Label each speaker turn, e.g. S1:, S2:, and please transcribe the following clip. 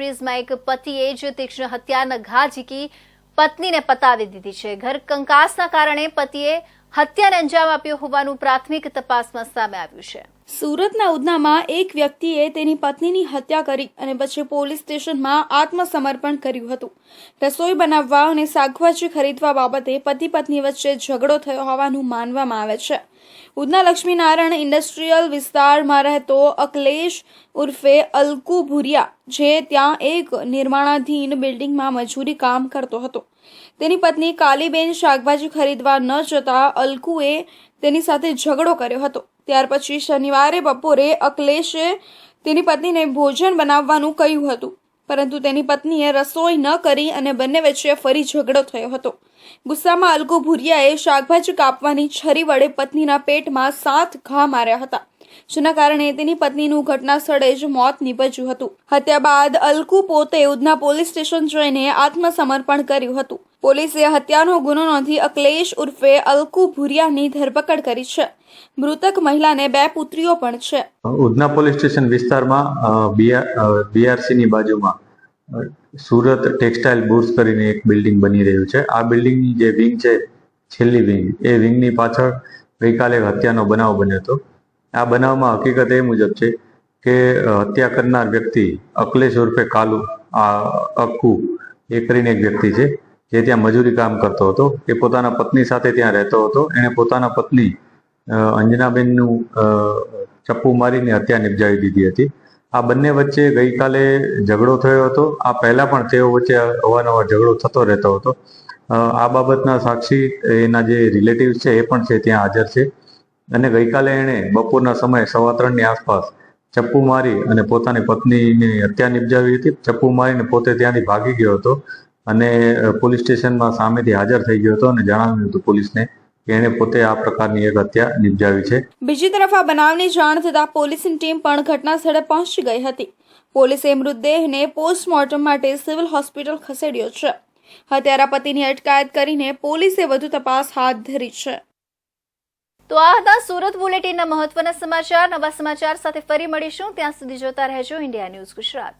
S1: ઇન્ડસ્ટ્રીઝમાં એક પતિએ જ તીક્ષ્ણ હત્યાના ઘા ઝીકી પત્નીને પતાવી દીધી છે. ઘર કંકાસના કારણે પતિએ હત્યાને અંજામ આપ્યો હોવાનું પ્રાથમિક તપાસમાં સામે આવ્યું છે.
S2: સુરતના ઉધનામાં એક વ્યક્તિએ તેની પત્નીની હત્યા કરી અને પછી પોલીસ સ્ટેશનમાં આત્મસમર્પણ કર્યું હતું. રસોઈ બનાવવા અને શાકભાજી ખરીદવા બાબતે પતિ પત્ની વચ્ચે ઝઘડો થયો હોવાનું માનવામાં આવે છે. ઉધના લક્ષ્મીનારાયણ ઇન્ડસ્ટ્રીયલ વિસ્તારમાં રહેતો અકલેશ ઉર્ફે અલ્કુ ભુરિયા, જે ત્યાં એક નિર્માણાધીન બિલ્ડિંગમાં મજૂરી કામ કરતો હતો. તેની પત્ની કાલીબેન શાકભાજી ખરીદવા ન જતા અલ્કુએ તેની સાથે ઝઘડો કર્યો હતો. ત્યાર પછી શનિવારે બપોરે અકલેશે તેની પત્નીને ભોજન બનાવવાનું કહ્યું હતું. પરંતુ તેની પત્નીએ રસોઈ ન કરી અને બંને વચ્ચે ફરી ઝઘડો થયો હતો. ગુસ્સામાં અલ્કુ ભુરિયાએ શાકભાજી કાપવાની છરી વડે પત્નીના પેટમાં સાત ઘા માર્યા હતા, જેના કારણે તેની પત્નીનું ઘટના સ્થળે જ મોત નીપજ્યું હતું. હત્યા બાદ અલ્કુ પોતે ઉધના પોલીસ સ્ટેશન જઈને આત્મસમર્પણ કર્યું હતું. પોલીસે હત્યાનો ગુનો નોંધી અકલેશ ઉર્ફે અલ્કુ ભુરિયાની ધરપકડ કરી છે. મૃતક મહિલાને બે પુત્રીઓ પણ છે.
S3: ઉધના પોલીસ સ્ટેશન વિસ્તારમાં બીઆરસી ની બાજુમાં સુરત ટેક્સટાઇલ બુર્સ કરીને એક બિલ્ડિંગ બની રહ્યું છે. આ બિલ્ડિંગની જે વિંગ છે, છેલ્લી વિંગ, એ વિંગની પાછળ ગઈકાલે હત્યાનો બનાવ બન્યો હતો. આ બનાવમાં હકીકત એ મુજબ છે કે હત્યા કરનાર વ્યક્તિ અકલેશ ઉર્ફે કાલુ, આ, અક્કુ, એ કરીને એક વ્યક્તિ છે. જે ત્યાં મજૂરી કામ કરતો હતો, એ પોતાના પત્ની સાથે ત્યાં રહેતો હતો. એણે પોતાના પત્ની અંજનાબેનનું ચપ્પુ મારીને હત્યા નિપજાવી દીધી હતી. આ બંને વચ્ચે ગઈકાલે ઝઘડો થયો હતો. આ પહેલાં પણ તેઓ વચ્ચે અવારનવાર ઝઘડો થતો રહેતો હતો. આ બાબતના સાક્ષી, એના જે રિલેટિવ્સ છે, એ પણ છે, ત્યાં હાજર છે. અને ગઈકાલે એણે બપોરના સમયે સવા ત્રણની આસપાસ ચપ્પુ મારી અને પોતાની પત્નીની હત્યા નિપજાવી હતી. ચપ્પુ મારીને પોતે ત્યાંથી ભાગી ગયો હતો. અને પોલીસ સ્ટેશનમાં સામેથી હાજર થઈ ગયો હતો અને જણાવ્યું હતું પોલીસને કે એણે પોતે આ પ્રકારની એક હત્યા નિપજાવી છે.
S2: બીજી તરફ આ બનાવની જાણ થતાં પોલીસની ટીમ પણ ઘટના સ્થળે પહોંચી ગઈ હતી. પોલીસે મૃતદેહને પોસ્ટમોર્ટમ માટે સિવિલ હોસ્પિટલ ખસેડ્યો છે. હત્યારા પતિની અટકાયત કરીને પોલીસે વધુ તપાસ હાથ ધરી છે.
S1: તો આ હતા સુરત બુલેટિનના મહત્વના સમાચાર. નવા સમાચાર સાથે ફરી મળીશું. ત્યાં સુધી જોતા રહેજો ઇન્ડિયા ન્યૂઝ ગુજરાત.